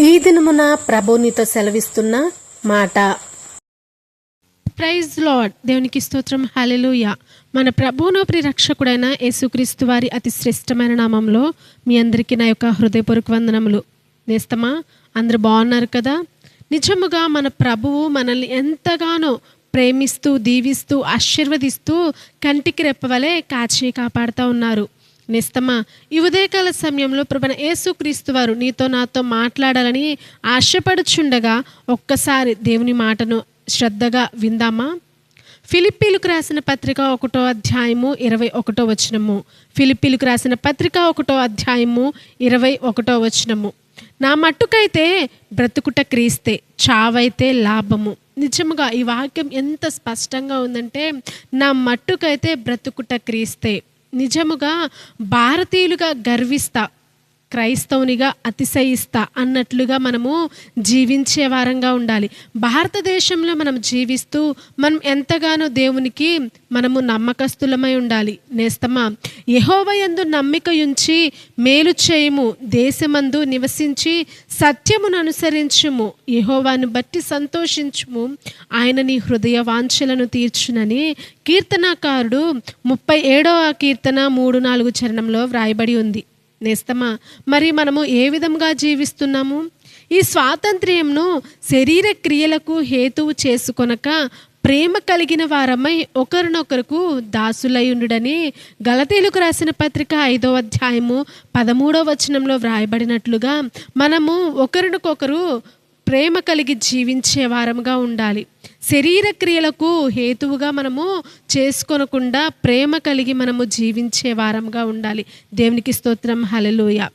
ఈ దినమున ప్రభునితో సెలవిస్తున్న మాట. ప్రైజ్ లాడ్ దేవునికి స్తోత్రం. హల్లెలూయ మన ప్రభువును రక్షకుడైన యేసుక్రీస్తు వారి అతి శ్రేష్టమైన నామంలో మీ అందరికీ నా యొక్క హృదయపూర్వక వందనములు. నేస్తమా? అందరు బాగున్నారు కదా? నిజముగా మన ప్రభువు మనల్ని ఎంతగానో ప్రేమిస్తూ దీవిస్తూ ఆశీర్వదిస్తూ కంటికి రెప్పవలే కాచి కాపాడుతూ ఉన్నారు. నిస్తమా. ఈ ఉదయకాల సమయంలో ప్రభన యేసుక్రీస్తు వారు నీతో నాతో మాట్లాడాలని ఆశపడుచుండగా ఒక్కసారి దేవుని మాటను శ్రద్ధగా విందామా? ఫిలిప్పీలకు రాసిన పత్రిక ఒకటో అధ్యాయము ఇరవై ఒకటో వచనము. ఫిలిప్పీలకు రాసిన పత్రిక ఒకటో అధ్యాయము ఇరవై ఒకటో వచనము. నా మట్టుకైతే బ్రతుకుట క్రీస్తే చావైతే లాభము. నిజముగా ఈ వాక్యం ఎంత స్పష్టంగా ఉందంటే నా మట్టుకైతే బ్రతుకుట క్రీస్తే. నిజముగా భారతీయులుగా గర్విస్తా. క్రైస్తవునిగా అతిశయిస్తా అన్నట్లుగా మనము జీవించే వారంగా ఉండాలి. భారతదేశంలో మనం జీవిస్తూ మనం ఎంతగానో దేవునికి మనము నమ్మకస్తులమై ఉండాలి. నేస్తమా యహోవయందు నమ్మిక ఉంచి మేలు చేయము దేశమందు నివసించి సత్యమును అనుసరించుము యహోవాను బట్టి సంతోషించుము ఆయన నీ హృదయ వాంఛలను తీర్చునని కీర్తనాకారుడు ముప్పై ఏడవ కీర్తన మూడు నాలుగు చరణంలో వ్రాయబడి ఉంది. నేస్తమా? మరి మనము ఏ విధంగా జీవిస్తున్నాము? ఈ స్వాతంత్ర్యంను శరీర క్రియలకు హేతువు చేసుకొనక ప్రేమ కలిగిన వారమై ఒకరినొకరుకు దాసులయుండుడని గలతీలకు రాసిన పత్రిక ఐదో అధ్యాయము పదమూడవ వచనంలో వ్రాయబడినట్లుగా మనము ఒకరినొకరు ప్రేమ కలిగి జీవించే వారముగా ఉండాలి. శరీర క్రియలకు హేతువుగా మనము చేసుకొనకుండా ప్రేమ కలిగి మనము జీవించే వారంగా ఉండాలి. దేవునికి స్తోత్రం. హలలోయ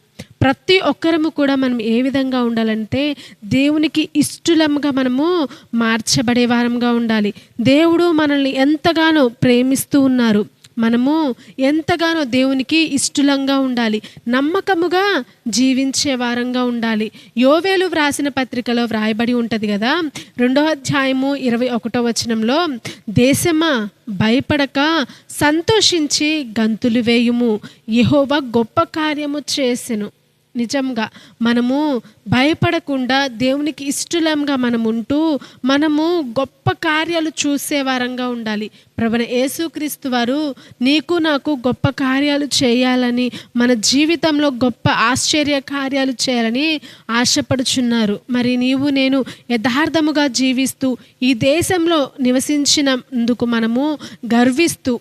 ప్రతి ఒక్కరము కూడా మనం ఏ విధంగా ఉండాలంటే దేవునికి ఇష్టలంగా మనము మార్చబడే వారంగా ఉండాలి. దేవుడు మనల్ని ఎంతగానో ప్రేమిస్తూ ఉన్నారు. మనము ఎంతగానో దేవునికి ఇష్టలంగా ఉండాలి. నమ్మకముగా జీవించే వారంగా ఉండాలి. యోవేలు వ్రాసిన పత్రికలో వ్రాయబడి ఉంటుంది కదా? రెండో అధ్యాయము ఇరవై ఒకటో వచనంలో దేశమా భయపడక సంతోషించి గంతులు వేయుము. యహోవ గొప్ప కార్యము చేసెను. నిజంగా మనము భయపడకుండా దేవునికి ఇష్టలంగా మనం ఉంటూ మనము గొప్ప కార్యాలు చూసే వారంగా ఉండాలి. ప్రభున యేసుక్రీస్తు వారు నీకు నాకు గొప్ప కార్యాలు చేయాలని మన జీవితంలో గొప్ప ఆశ్చర్య కార్యాలు చేయాలని ఆశపడుచున్నారు. మరి నీవు నేను యథార్థముగా జీవిస్తూ ఈ దేశంలో నివసించినందుకు మనము గర్విస్తూ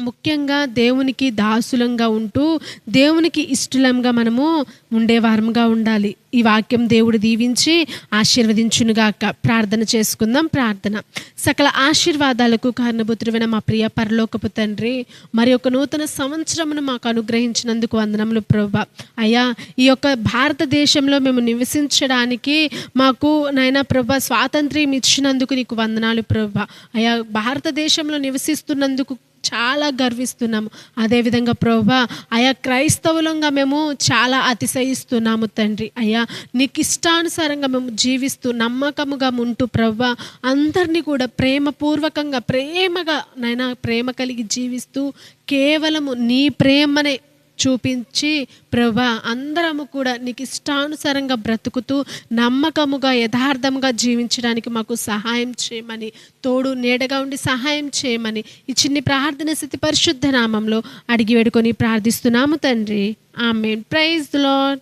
ముఖ్యంగా దేవునికి దాసులంగా ఉంటూ దేవునికి ఇష్టలంగా మనము ఉండేవారంగా ఉండాలి. ఈ వాక్యం దేవుడు దీవించి ఆశీర్వదించునుగాక. ప్రార్థన చేసుకుందాం ప్రార్థన. సకల ఆశీర్వాదాలకు కారణభూతుడైన మా ప్రియ పరలోకపు తండ్రి మరి ఒక నూతన సంవత్సరమును మాకు అనుగ్రహించినందుకు వందనములు ప్రభా. అయ్యా ఈ యొక్క భారతదేశంలో మేము నివసించడానికి మాకు నాయన ప్రభా స్వాతంత్ర్యం ఇచ్చినందుకు నీకు వందనాలు ప్రభా. అయ్యా భారతదేశంలో నివసిస్తున్నందుకు చాలా గర్విస్తున్నాము. అదేవిధంగా ప్రభా అయా క్రైస్తవులంగా మేము చాలా అతిశయిస్తున్నాము తండ్రి. అయ్యా నీకు ఇష్టానుసారంగా మేము జీవిస్తూ నమ్మకముగా ఉంటూ ప్రభా అందరినీ కూడా ప్రేమపూర్వకంగా ప్రేమగా నైనా ప్రేమ కలిగి జీవిస్తూ కేవలము నీ ప్రేమనే చూపించి ప్రభా అందరము కూడా నీకు ఇష్టానుసారంగా బ్రతుకుతూ నమ్మకముగా యథార్థముగా జీవించడానికి మాకు సహాయం చేయమని తోడు నీడగా ఉండి సహాయం చేయమని ఈ చిన్ని ప్రార్థన స్థితి పరిశుద్ధ నామంలో అడిగి వేడుకొని ప్రార్థిస్తున్నాము తండ్రి. ఆమె ప్రైజ్ లాడ్